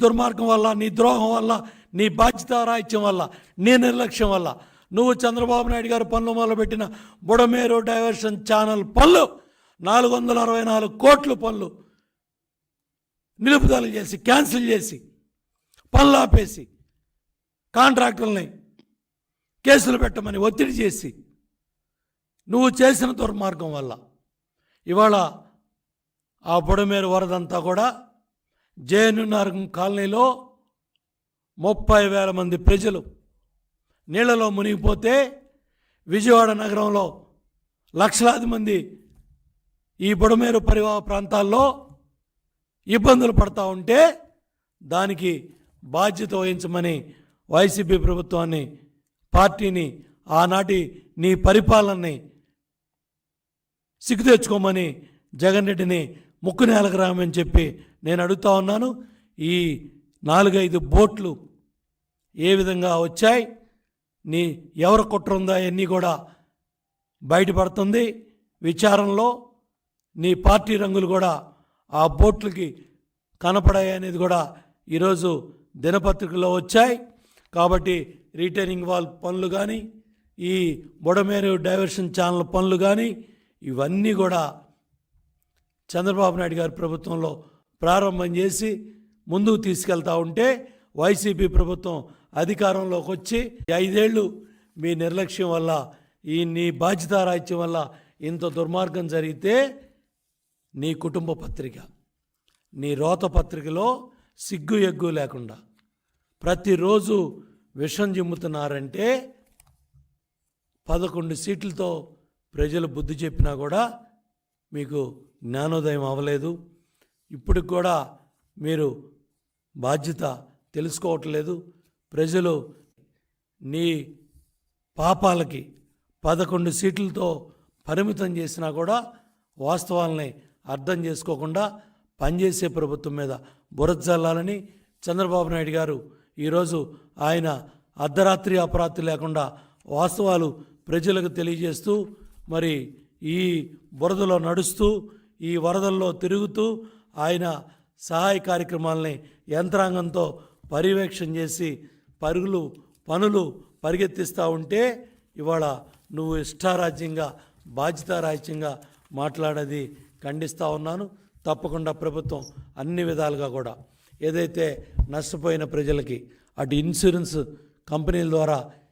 దుర్మార్గం వల్ల నీ ద్రోహం వల్ల నీ బాధ్యత రాహిత్యం వల్ల నీ నిర్లక్ష్యం వల్ల. నువ్వు చంద్రబాబు నాయుడు గారు పనులు మొదలుపెట్టిన బుడమేరు డైవర్షన్ ఛానల్ పనులు నాలుగు వందల అరవై నాలుగు కోట్లు పనులు నిలుపుదల చేసి క్యాన్సిల్ చేసి పనులు ఆపేసి కాంట్రాక్టర్ని కేసులు పెట్టమని ఒత్తిడి చేసి నువ్వు చేసిన దుర్మార్గం వల్ల. ఇవాళ ఆ బుడమేరు వరదంతా కూడా జేఎన్ఆర్ కాలనీలో ముప్పై వేల మంది ప్రజలు నీళ్ళలో మునిగిపోతే విజయవాడ నగరంలో లక్షలాది మంది ఈ బుడమేరు పరివాహ ప్రాంతాల్లో ఇబ్బందులు పడతా ఉంటే దానికి బాధ్యత వహించమని వైసీపీ ప్రభుత్వాన్ని పార్టీని ఆనాటి నీ పరిపాలనని సిగ్గు తెచ్చుకోమని జగన్ రెడ్డిని ముక్కు నేలకు రామని చెప్పి నేను అడుగుతా ఉన్నాను. ఈ నాలుగైదు బోట్లు ఏ విధంగా వచ్చాయి? నీ ఎవరు కుట్ర ఉందా? అన్నీ కూడా బయటపడుతుంది. విచారణలో నీ పార్టీ రంగులు కూడా ఆ బోట్లకి కనపడాయి అనేది కూడా ఈరోజు దినపత్రికలో వచ్చాయి. కాబట్టి రిటైనింగ్ వాల్ పనులు కానీ ఈ బుడమేరు డైవర్షన్ ఛానల్ పనులు కానీ ఇవన్నీ కూడా చంద్రబాబు నాయుడు గారి ప్రభుత్వంలో ప్రారంభం చేసి ముందుకు తీసుకెళ్తా ఉంటే వైసీపీ ప్రభుత్వం అధికారంలోకి వచ్చి ఐదేళ్ళు మీ నిర్లక్ష్యం వల్ల ఈ నీ బాధ్యతారాహిత్యం వల్ల ఇంత దుర్మార్గం జరిగితే నీ కుటుంబ పత్రిక నీ రోత పత్రికలో సిగ్గు ఎగ్గు లేకుండా ప్రతిరోజు విషం జిమ్ముతున్నారంటే పదకొండు సీట్లతో ప్రజలు బుద్ధి చెప్పినా కూడా మీకు జ్ఞానోదయం అవ్వలేదు. ఇప్పటికి కూడా మీరు బాధ్యత తెలుసుకోవట్లేదు. ప్రజలు నీ పాపాలకి పదకొండు సీట్లతో పరిమితం చేసినా కూడా వాస్తవాలని అర్థం చేసుకోకుండా పనిచేసే ప్రభుత్వం మీద బురజల్లాలని చంద్రబాబు నాయుడు గారు ఈరోజు ఆయన అర్ధరాత్రి అపరాత్రి లేకుండా వాస్తవాలు ప్రజలకు తెలియజేస్తూ మరి ఈ బురదలో నడుస్తూ ఈ వరదల్లో తిరుగుతూ ఆయన సహాయ కార్యక్రమాలని యంత్రాంగంతో పర్యవేక్షణ చేసి పరుగులు పనులు పరిగెత్తిస్తూ ఉంటే ఇవాళ నువ్వు ఇష్టారాజ్యంగా బాధ్యతారాజ్యంగా మాట్లాడేది ఖండిస్తూ ఉన్నాను. తప్పకుండా ప్రభుత్వం అన్ని విధాలుగా కూడా ఏదైతే నష్టపోయిన ప్రజలకి అటు ఇన్సూరెన్స్ కంపెనీల ద్వారా